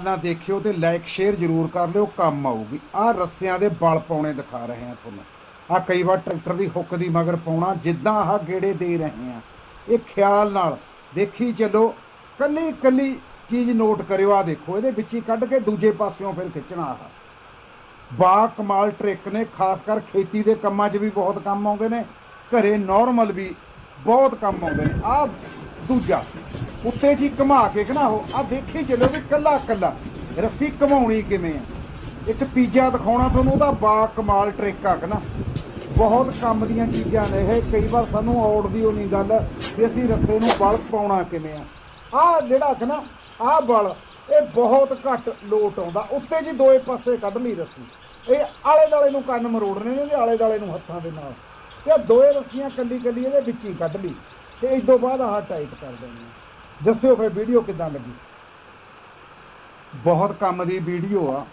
ਨਾ ਦੇਖਿਓ ਤੇ ਲਾਈਕ ਸ਼ੇਅਰ ਜ਼ਰੂਰ ਕਰ ਲਿਓ, ਕੰਮ ਆਊਗੀ। ਆਹ ਰੱਸਿਆਂ ਦੇ ਬਲ ਪਾਉਣੇ ਦਿਖਾ ਰਹੇ ਆ ਤੁਹਾਨੂੰ। ਆ ਕਈ ਵਾਰ ਟਰੈਕਟਰ ਦੀ ਹੁੱਕ ਦੀ ਮਗਰ ਪਾਉਣਾ, ਜਿੱਦਾਂ ਆਹ ਗੇੜੇ ਦੇ ਰਹੇ ਆ ਇਹ ਖਿਆਲ ਨਾਲ ਦੇਖੀ ਚੱਲੋ ਕੱਲੀ ਕੱਲੀ ਚੀਜ਼ ਨੋਟ ਕਰਿਓ ਆ ਦੇਖੋ, ਇਹਦੇ ਵਿੱਚ ਹੀ ਕੱਢ ਕੇ ਦੂਜੇ ਪਾਸਿਓਂ ਫਿਰ ਖਿੱਚਣਾ ਆਹ। ਬਾ ਕਮਾਲ ਟ੍ਰਿਕ ਨੇ, ਖਾਸ ਕਰ ਖੇਤੀ ਦੇ ਕੰਮਾਂ 'ਚ ਵੀ ਬਹੁਤ ਕੰਮ ਆਉਂਦੇ ਨੇ। ਘਰੇ ਨਾਰਮਲ ਵੀ ਬਹੁਤ ਕੰਮ ਆਉਂਦੇ ਨੇ। ਆ ਦੂਜਾ ਉੱਤੇ ਜੀ ਘੁਮਾ ਕੇ ਕਿ ਨਾ ਉਹ ਆ ਦੇਖੀ ਚੱਲੋ ਵੀ ਕੱਲਾ ਕੱਲਾ। ਰੱਸੀ ਘਮਾਉਣੀ ਕਿਵੇਂ ਆ? ਇੱਕ ਤੀਜਾ ਦਿਖਾਉਣਾ ਤੁਹਾਨੂੰ, ਉਹਦਾ ਬਾ ਕਮਾਲ ਟ੍ਰਿਕ ਆ ਕਿ ਨਾ। ਬਹੁਤ ਕੰਮ ਦੀਆਂ ਚੀਜ਼ਾਂ ਨੇ ਇਹ, ਕਈ ਵਾਰ ਸਾਨੂੰ ਆਉੜਦੀ ਹੋਣੀ ਗੱਲ, ਵੀ ਅਸੀਂ ਰੱਸੇ ਨੂੰ ਬਲ ਪਾਉਣਾ ਕਿਵੇਂ ਆ। ਆ ਜਿਹੜਾ ਕਿ ਨਾ ਆ ਬਲ, ਇਹ ਬਹੁਤ ਘੱਟ ਲੋਟ ਆਉਂਦਾ। ਉੱਤੇ ਜੀ ਦੋਏ ਪਾਸੇ ਕੱਢ ਲਈ ਰੱਸੀ। ਇਹ ਆਲੇ ਦਾਲੇ ਨੂੰ ਕੰਨ ਮਰੋੜਨੇ ਨੇ, ਤੇ ਆਲੇ ਦਾਲੇ ਨੂੰ ਹੱਥਾਂ ਦੇ ਨਾਲ। ਤੇ ਆਹ ਦੋਏ ਰੱਸੀਆਂ ਕੱਲੀ ਕੱਲੀ ਇਹਦੇ ਵਿੱਚ ਹੀ ਕੱਢ ਲਈ। ਤੇ ਇਸ ਤੋਂ ਬਾਅਦ ਆਹ ਟਾਈਟ ਕਰ ਦੇਣੀ ਆ। ਦੱਸਿਓ ਫਿਰ ਵੀਡੀਓ ਕਿਦਾਂ ਲੱਗੀ? ਬਹੁਤ ਕੰਮ ਦੀ ਵੀਡੀਓ ਆ।